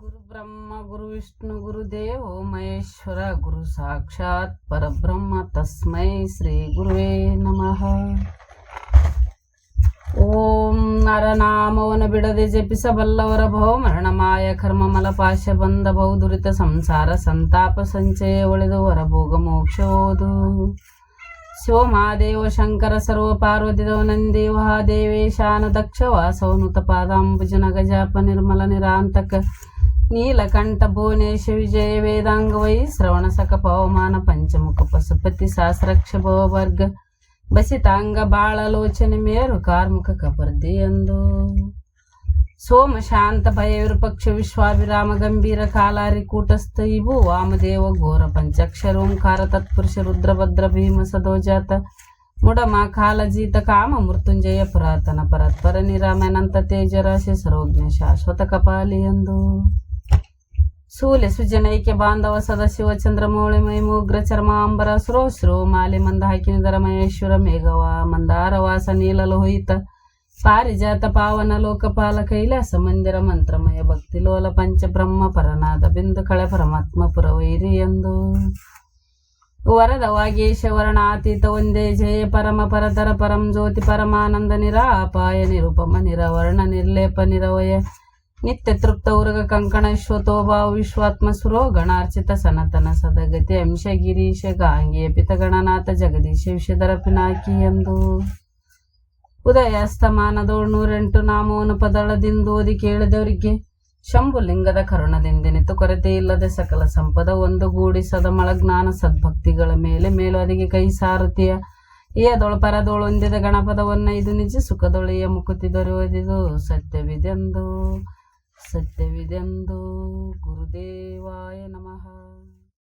ಗುರು ಬ್ರಹ್ಮ, ಗುರು ವಿಷ್ಣು ಗುರುದೇವೋ ಮಹೇಶ್ವರ, ಗುರು ಸಾಕ್ಷಾತ್ ಪರಬ್ರಹ್ಮ ತಸ್ಮೈ ಶ್ರೀ ಗುರುವೇ ನಮಃ. ಓಂ ನರನಾಮವನ ಬಿಡದೆ ಜಪಿಸಬಲ್ಲವರ ಭವ ಮರಣಮಾಯ ಕರ್ಮ ಮಲಪಾಶ ಬಂದ ಬಹು ದುರಿತ ಸಂಸಾರ ಸಂತಾಪ ಸಂಚಯ ಒಳೆದು ವರಭೋಗ ಶಿವ ಮಹಾದೇವ ಶಂಕರ, ಸರ್ವ ಪಾರ್ವತಿ ನಂದೇವ ದೇವೇಶಾನ ದಕ್ಷ ವಾಸವನುತ ಪಾದಾಂಬುಜನ ಗಜಾಪ ನಿರ್ಮಲ, ನಿರಾಂತಕ నీలకంఠ భువనేశ విజయ వేదాంగ వై శ్రవణ సఖ పవమాన పంచముఖ పశుపతి శాస్త్రక్ష భవవర్గ బసితాంగ బాళలోచన మేరు కార్ముక కపర్ది అందు సోమ శాంత భయ విరుపక్ష విశ్వాభిరామ గంభీర కాలారి కూటస్థ ఇవు వామదేవ ఘోర పంచక్షరోంకార తత్పురుష రుద్రభద్ర భీమ సదోజాత ముడమా కాలజీత కామ మృత్యుంజయ పురాతన పరత్పర నిరామనంత తేజరాశి సరోజ్ఞ శాశ్వత కపాలియందు ಸೂಲೆ ಸುಜನೈಕ್ಯ ಬಾಂಧವ ಸದಾಶಿವ ಚಂದ್ರಮೌಳಿ ಮೈಮೂಗ್ರ ಚರ್ಮಾಂಬರ ಅಂಬರ ಶ್ರೋ ಮಾಲೆ ಮಂದ ಹಾಕಿನಿದರ ಮಹೇಶ್ವರ ಮೇಘವ ಮಂದಾರ ವಾಸ ನೀಲಲೋಹಿತ ಪಾರಿಜಾತ ಪಾವನ ಲೋಕಪಾಲ ಕೈಲಾಸ ಮಂದಿರ ಮಂತ್ರಮಯ ಭಕ್ತಿ ಲೋಲ ಪಂಚಬ್ರಹ್ಮ ಪರನಾದ ಬಿಂದು ಕಳೆ ಪರಮಾತ್ಮ ಪುರವೈರಿ ಎಂದು. ವರದ ವಾಗೇಶ ವರ್ಣಾತೀತ ಒಂದೇ ಜಯ ಪರಮ ಪರತರ ಪರಂ ಜ್ಯೋತಿ ಪರಮಾನಂದ ನಿರಾಪಾಯ ನಿರುಪಮ ನಿರವರ್ಣ ನಿರ್ಲೇಪ ನಿರವಯ. ನಿತ್ಯ ತೃಪ್ತ ಉರ್ಗ ಕಂಕಣ ವಿಶ್ವತೋಭಾವ ವಿಶ್ವಾತ್ಮ ಸುರೋ ಗಣಾರ್ಚಿತ ಸನತನ ಸದಗತಿ ಅಂಶ ಗಿರೀಶ ಗಾಂಗೆ ಪಿತ ಗಣನಾಥ ಜಗದೀಶ ವಿಷಧರ ಪಿನಾಕಿ ಎಂದು. ಉದಯಾಸ್ತಮಾನದೋಳು ನೂರೆಂಟು ನಾಮವನ್ನು ಪದಳದಿಂದ ಓದಿ ಕೇಳಿದವರಿಗೆ ಶಂಭುಲಿಂಗದ ಕರುಣದಿಂದೆನಿತು ಕೊರತೆ ಇಲ್ಲದೆ ಸಕಲ ಸಂಪದ ಒಂದುಗೂಡಿ ಸದಮಳ ಜ್ಞಾನ ಸದ್ಭಕ್ತಿಗಳ ಮೇಲೆ ಮೇಲೋದಿಗೆ ಕೈ ಸಾರುತಿಯ ಏದೊಳು ಪರದೋಳು ಹೊಂದಿದ ಗಣಪದವನ್ನ ಇದು ನಿಜ ಸುಖದೊಳೆಯ ಮುಕುತಿ ದೊರೆಯುವುದಿದು ಸತ್ಯವಿದೆಂದು. సత్యవిదందో గురుదేవాయ నమ.